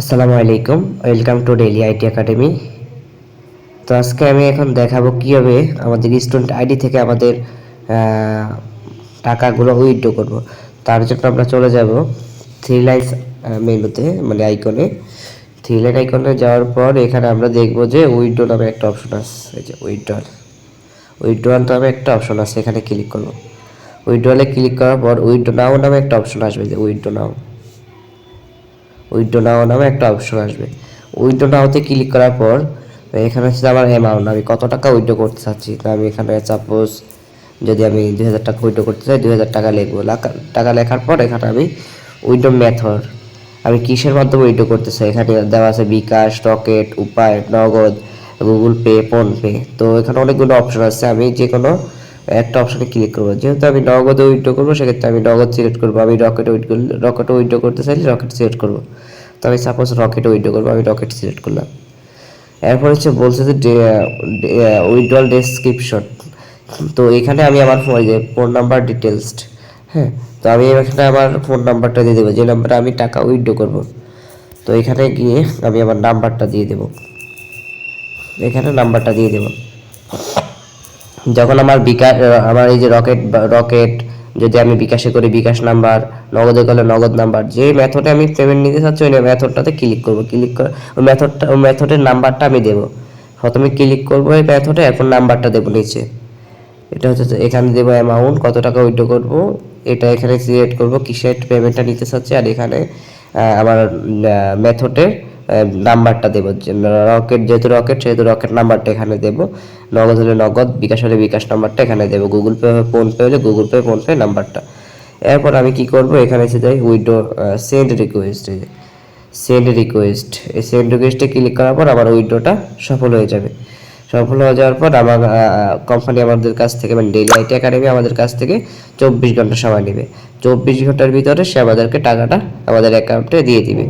আসসালামু আলাইকুম, welcome to daily IT academy. তো আজকে আমি এখন দেখাবো কীভাবে আমাদের স্টুডেন্ট আইডি থেকে আমাদের টাকাগুলো উইথড্র করব। তার জন্য আমরা চলে যাব থ্রি লাইন্স মেনুতে মানে আইকনে। থ্রি লাইন আইকনে যাওয়ার পর এখানে আমরা দেখব যে উইথড্র নামে একটা অপশন আছে, এই যে উইথড্রল। উইথড্রল নামে একটা অপশন আছে, এখানে ক্লিক করব। উইথড্রলে ক্লিক করার পর উইথড্র নাও নামে একটা অপশন আসবে, যে উইথড্র নাও। উইথড্র নাও নামে একটা অপশন আসবে। উইথড্র নাওতে ক্লিক করার পর, এখানে হচ্ছে আমার অ্যামাউন্ট আমি কত টাকা উইথড্র করতে চাচ্ছি? তো আমি এখানে সাপোজ যদি আমি দুই হাজার টাকা উইথড্র করতে চাই দুই হাজার টাকা লিখব। লেখা- টাকা লেখার পর এখানে আমি উইথড্র মেথড আমি কিসের মাধ্যমে উইথড্র করতে চাই? এখানে দেওয়া আছে বিকাশ, রকেট, উপায়, নগদ, গুগল পে ফোনপে তো এখানে অনেকগুলো অপশন আছে। আমি যে কোনো একটা অপশনে ক্লিক করব। যেহেতু আমি নগদে উইথড্র করব, সেক্ষেত্রে আমি নগদ সিলেক্ট করব। আমি রকেট উইথ রকেটে উইথড্র করতে চাইলে রকেট সিলেক্ট করব। তো আমি সাপোজ রকেটে উইথড্র করব, আমি রকেট সিলেক্ট করলাম। এরপর হচ্ছে বলছে যে উইথড্রল ডেসক্রিপশন তো এখানে আমি আমার ফোন যে ফোন নাম্বার ডিটেলস হ্যাঁ? তো আমি এখানে আমার ফোন নাম্বারটা দিয়ে দেবো। যে নাম্বারে আমি টাকা উইথড্র করব। তো এখানে গিয়ে আমি আমার নাম্বারটা দিয়ে দেবো। এখানে নাম্বারটা দিয়ে দেবো। যখন আমার বিকাশ আমার এই যে রকেট রকেট, যদি আমি বিকাশে করি বিকাশ নাম্বার, নগদে করলে নগদ নাম্বার, যে মেথডে আমি পেমেন্ট নিতে চাচ্ছি, ওই মেথডটাতে ক্লিক করব ক্লিক করে, ওই মেথডটা ওই মেথডের নাম্বারটা আমি দেবো। প্রথমে ক্লিক করব এই মেথডে এখন নাম্বারটা দেবো নিচে। এটা হচ্ছে এখানে দেবো অ্যামাউন্ট কত টাকা উইথড্র করব, এটা এখানে সিলেক্ট করব, কিসের পেমেন্টটা নিতে চাচ্ছি, আর এখানে আমার মেথডের নাম্বারটা দেবো। রকেট, যেহেতু রকেট, সেহেতু রকেট নাম্বারটা এখানে দেবো। নগদ হলে নগদ, বিকাশ হলে বিকাশ নাম্বারটা এখানে দেবো। গুগল পে ফোন পে হলে গুগল পে, ফোন পে নাম্বারটা। এরপর আমি কি করব? এখানে এসে যাই উইডো সেন্ড রিকোয়েস্ট। Send request. এই সেন্ড রিকোয়েস্টে ক্লিক করার পর আমার উইডোটা সফল হয়ে যাবে। সফল হয়ে যাওয়ার পর আমার কোম্পানি আমাদের কাছ থেকে মানে ডেইলি আইটি একাডেমি আমাদের কাছ থেকে চব্বিশ ঘণ্টা সময় নেবে। চব্বিশ ঘণ্টার ভিতরে সে আমাদেরকে টাকাটা আমাদের অ্যাকাউন্টে দিয়ে দিবে।